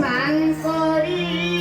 man for.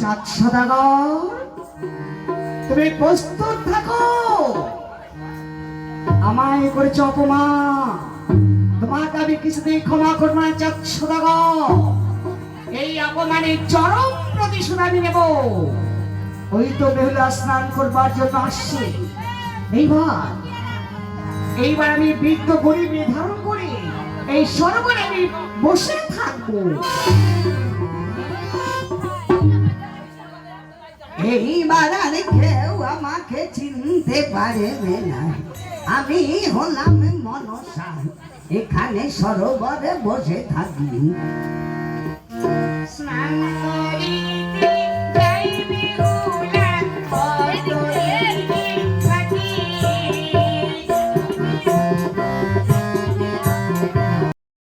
সদাগর তুমি প্রস্তুত থাকো। আমায় করেছ অপমান। তোমাকে আমি কিছুতেই ক্ষমা করব না, চাঁদ এই অপমানের চরম প্রতিশোধ আমি নেব। ওই তো বেহুলা স্নান করবার জন্য আসছে। এইবার এইবার আমি বৃদ্ধ গরিব নির্ধারণ করে এই সরোবরে আমি বসে থাকব। এইবার আর কেউ আমাকে চিনতে পারবে না। আমি হলাম মনসা, এখানে সরোবরে বসে থাকি। স্নান